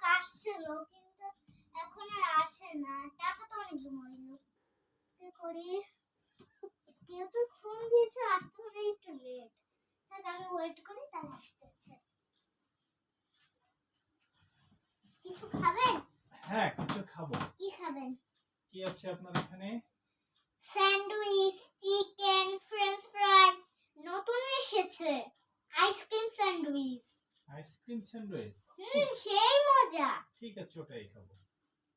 লোক আসছিল কিন্তু এখন আর আসে না। টাকা তো অনেক কি করি? কেউ তো ফোন দিয়েছে আসতে হবে একটু লেট তাহলে আমি ওয়েট করি আসতেছে। কিছু খাবেন হ্যাঁ কিছু খাব। কি খাবেন? কি আছে আপনার এখানে? Sandwich chicken French fry. নতুন এসেছে। Ice cream sandwich. Ice cream sandwich? হুম সেই মজা। ঠিক আছে ওটাই খাব।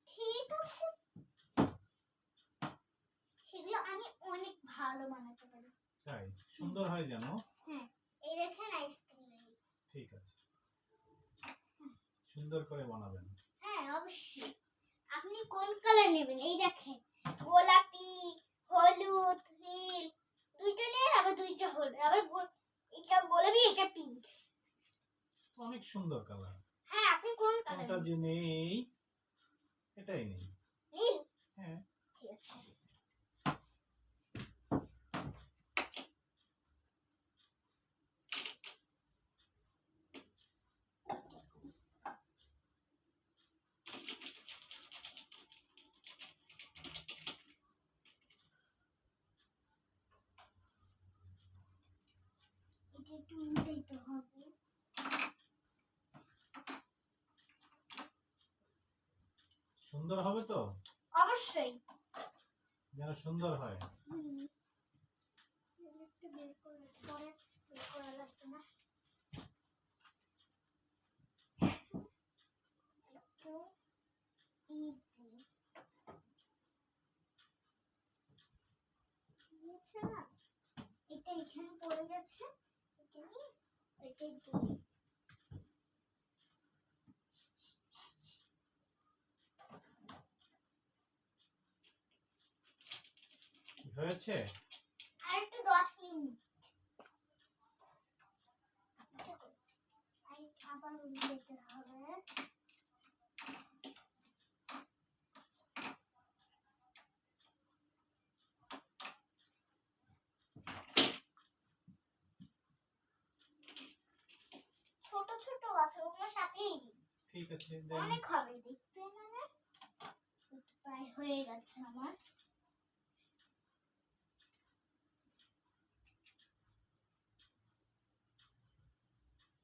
ঠিক আছে। সেগুলো আমি অনেক ভালো বানাতে পারি। তাই? সুন্দর হয় জানো হ্যাঁ এই দেখেন আইসক্রিম। ঠিক আছে। সুন্দর করে বানাবেন। হ্যাঁ অবশ্যই। আপনি কোন কালার নেবেন? এই দেখেন গোলাপি হলুদ নীল। দুইটা নীল আবার দুইটা হলুদ। আবার এটা গোলাপি এটা পিঙ্ক অনেক সুন্দর কালার হ্যাঁ আপনি কোন কালার কোনটা যে নেই এটাই নেই। নীল হ্যাঁ। ঠিক আছে। এটা একটু উল্টাইতে হবে। সুন্দর হবে তো? অবশ্যই। যেন সুন্দর হয়। এটা এখানে পড়ে গেছে এটা নিয়ে এটাই দিই হয়েছে? আর একটু দশ মিনিট। আবার উল্টাতে হবে। ছোট ছোট আছে ওগুলো সাথেই। ঠিক আছে অনেক হবে দেখতে না না প্রায় হয়ে গেছে আমার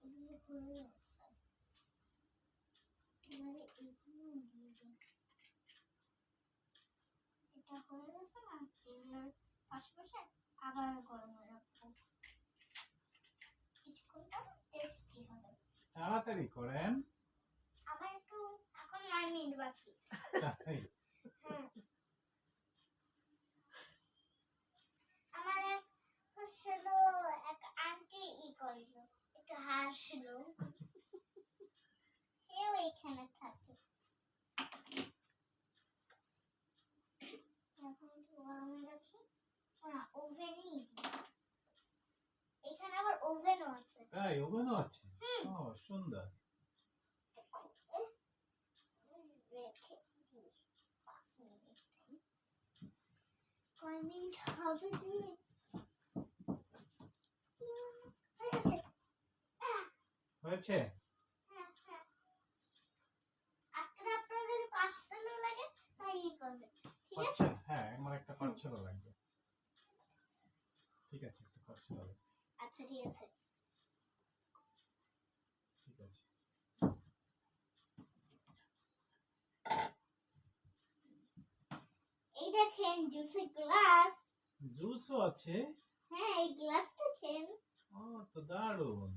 এগুলো হয়ে গেছে এবারে এগুলো দিয়ে দিন এটা হয়ে গেছে না এগুলোর পাশাপাশি আবার গরমে রাখব কিছুক্ষণ পর টেস্টি হবে তাড়াতাড়ি করেন। আমার একটু এখন নয় মিনিট বাকি। তাই হ্যাঁ। আমার এক হচ্ছিল এক আন্টি ই করল। হাসলো। সেও এখানে থাকে। এখন গরমে রাখি না ওভেনই এখানে আবার ওভেনও আছে। তাই ওভেনও আছে? ও সুন্দর। রেখে দিই পাঁচ মিনিট। কয় মিনিট হবে দিয়ে হয়ে গেছে হয়েছে? হ্যাঁ হ্যাঁ আজকে আপনার যদি পাঁচশো লাগে তাই করবে ঠিক আছে? হ্যাঁ আমার একটা পাচ্ছিল লাগবে। ঠিক আছে একটা পাচ্ছিল লাগবে। আচ্ছা ঠিক আছে। ঠিক আছে। এই দেখেন জুসের গ্লাস। জুসও আছে? হ্যাঁ এই গ্লাস দেখেন ও তো দারুণ।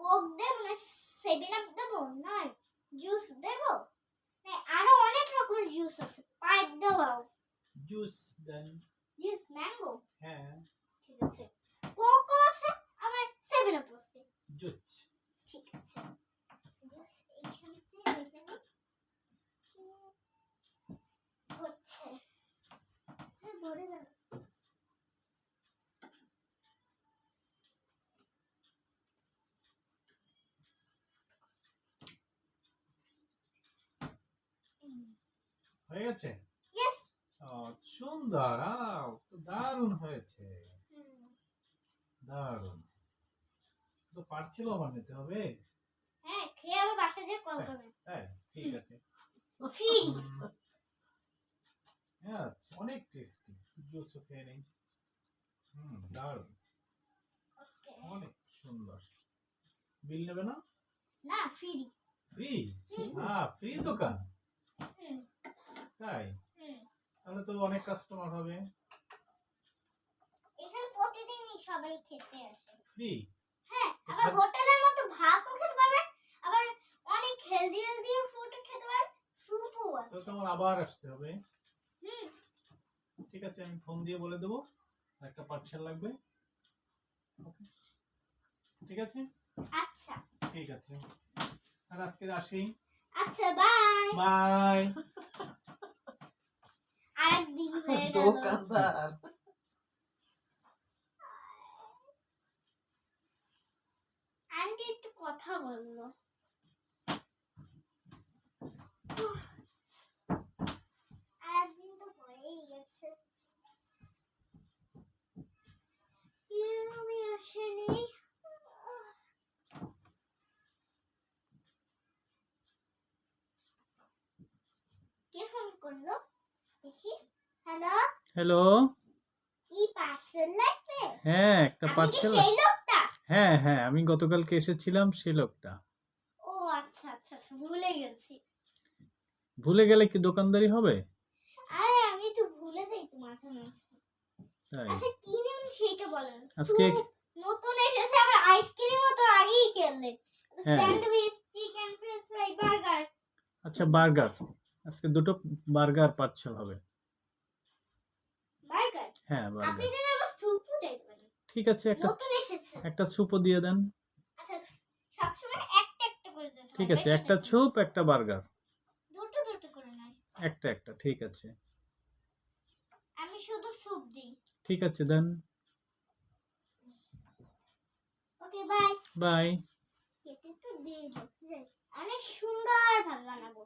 কোক দেব না সেভেন আপ দেব? নয়। জুস দেব? না আরও অনেক রকমের জুস আছে। পাইপ দেবো জুস দেন। জুস ম্যাঙ্গো হ্যাঁ। ঠিক আছে। কোকো আছে আমার সেভেন আপ আছে। জুস। ঠিক আছে। জুস এইখানে রেখে হচ্ছে। হ্যাঁ ভরে দাও হয়ে গেছে? সুন্দর। দারুণ হয়েছে। দারুণ। তো পারছিল বানাতে হবে? হ্যাঁ খেয়ে আবার বাসায় যেয়ে কল করবেন তাই ঠিক আছে। হ্যাঁ অনেক টেস্টি জুস খেয়ে নেই। হুম দারুণ। অনেক সুন্দর। বিল নেবে না? না ফ্রি। ফ্রি? হ্যাঁ ফ্রি দোকান? তাই? তাহলে তো অনেক কাস্টমার হবে। এখানে প্রতিদিনই সবাই খেতে আসে। ফ্রি হ্যাঁ আবার। হোটেলের মতো ভাতও খেতে পারবে আবার অনেক হেলদি হেলদি ফুড খেতে পারবে স্যুপও তো আছে। তোমার আবার আসতে হবে। হুম। ঠিক আছে আমি ফোন দিয়ে বলে দেবো। একটা পার্সেল লাগবে। ঠিক আছে? আচ্ছা। ঠিক আছে। আর আজকে আসি। আচ্ছা বাই বাই আরেকদিন দোকানদার কথা বলল। আসেনি। কে ফোন করল? হ্যালো হ্যালো কি পার্সেল লাগবে? হ্যাঁ একটা পার্সেল সেই লোকটা? হ্যাঁ হ্যাঁ আমি গতকালকে এসেছিলাম সে লোকটা। ও আচ্ছা আচ্ছা আচ্ছা ভুলে গেছি। ভুলে গেলে কি দোকানদারি হবে? আরে আমি তো ভুলে যাই তো মাঝে মাঝে। আচ্ছা কি নেবেন সেইটা বলেন? আজকে- নতুন এসেছে আবার আইসক্রিমও তো আগেই খেললেন হ্যাঁ। Sandwich chicken French fry burger. আচ্ছা বার্গার। আজকে দুটো বার্গার পার্সেল হবে। হ্যাঁ বার্গার। ঠিক আছে একটা একটা স্যুপও দিয়ে দেন। আচ্ছা ঠিক আছে একটা স্যুপ একটা বার্গার। একটা একটা ঠিক আছে। আমি শুধু স্যুপ দিই। ঠিক আছে দেন। Okay bye. বাই। খেতে তো দিয়ে অনেক সুন্দর ভাবে বানাবো।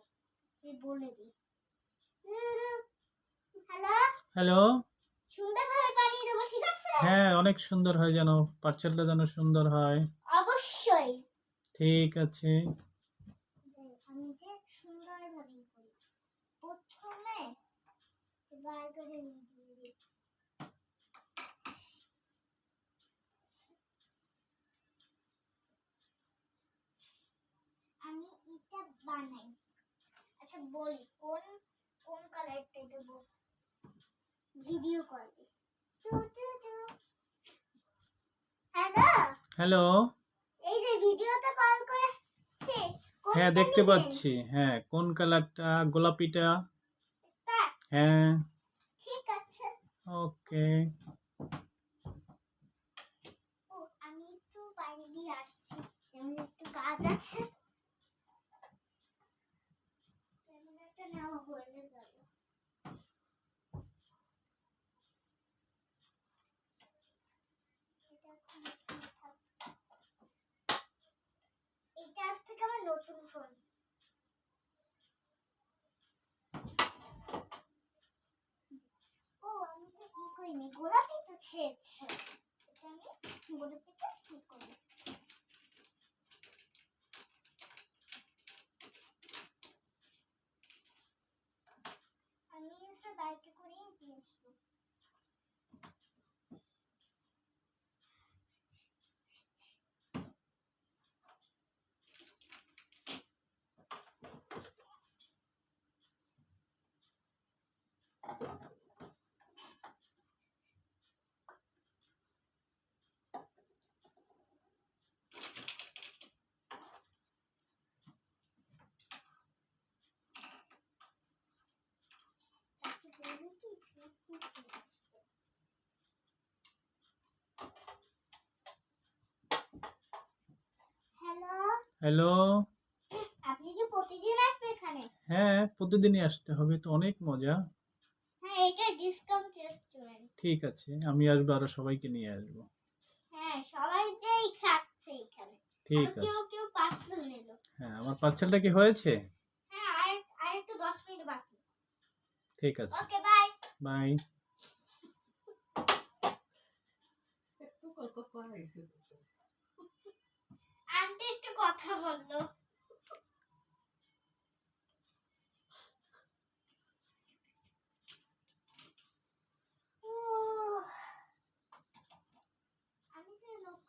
হ্যালো হ্যালো সুন্দর ভাবে বানিয়ে দেবো ঠিক আছে? হ্যাঁ অনেক সুন্দর হয় যেন পার্সেলটা যেন সুন্দর হয়। অবশ্যই। ঠিক আছে। আমি যে সুন্দর ভাবে করি। প্রথমে বার্গারে দিয়ে দিই। আমি এটা বানাই। আচ্ছা বলি কোন কোন কালারটা দেবো? ভিডিও কল দি হ্যালো হ্যালো এই যে ভিডিওতে কল করেছে হ্যাঁ দেখতে পাচ্ছি। হ্যাঁ কোন কালারটা গোলাপিটা হ্যাঁ। ঠিক আছে। ওকে। ও আমি একটু বাইরে দিয়ে আসছি। একটু কাজ আছে ক্যামেরাটা নেওয়া হয়ে গেল এটা এখন এখানে থাক। এটা আজ থেকে আমার ও আমি তো ই করিনি গোলাপি তো ছেড়েছে এটা আমি গোলাপিটা ই করি আমি এসে বাইকে করেই দিয়ে আসব তাকে বলি কি একটু একটু দিয়ে আসবে। হ্যালো আপনি কি প্রতিদিন আসবে এখানে? হ্যাঁ প্রতিদিনই আসতে হবে তো অনেক মজা। রেস্টুরেন্ট ঠিক আছে আমি আসব আরও সবাইকে নিয়ে আসব। হ্যাঁ সবাই খাচ্ছে এখানে। ঠিক আছে কেউ কেউ পার্সেল নিল। হ্যাঁ আমার পার্সেলটা কি হয়েছে? হ্যাঁ আর আর একটু দশ মিনিট বাকি। ঠিক আছে। ওকে বাই বাই একটু কত পাইছে আন্টি একটু কথা বলল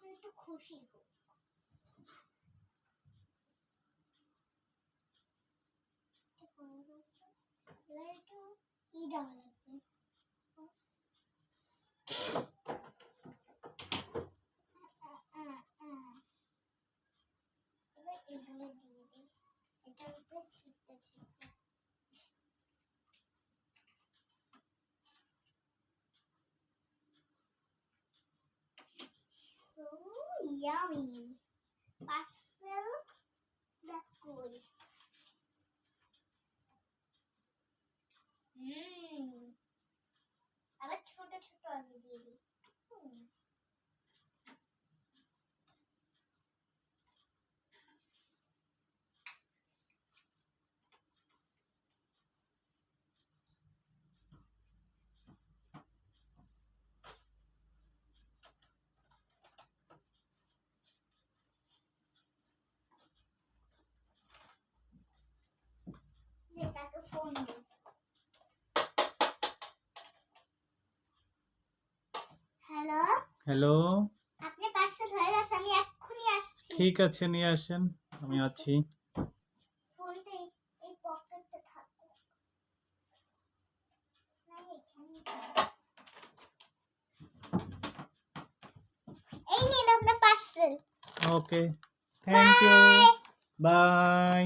একটু খুশি হোক একটু ই দেওয়া লাগবে এবার এগুলো দিয়ে দিই এটার উপরে ছিটতে ছিটতে yummy. Parcel that's good. Mmm. আবার ছোট ছোট আগে দিয়ে হ্যালো হ্যালো আপনার পার্সেল হয়ে গেছে আমি এক্ষুনি আসছি। ঠিক আছে নিয়ে আসেন আমি আছি। ফোনটা এই- এই পকেটে থাকবে না এই নিন আপনার parcel okay thank you bye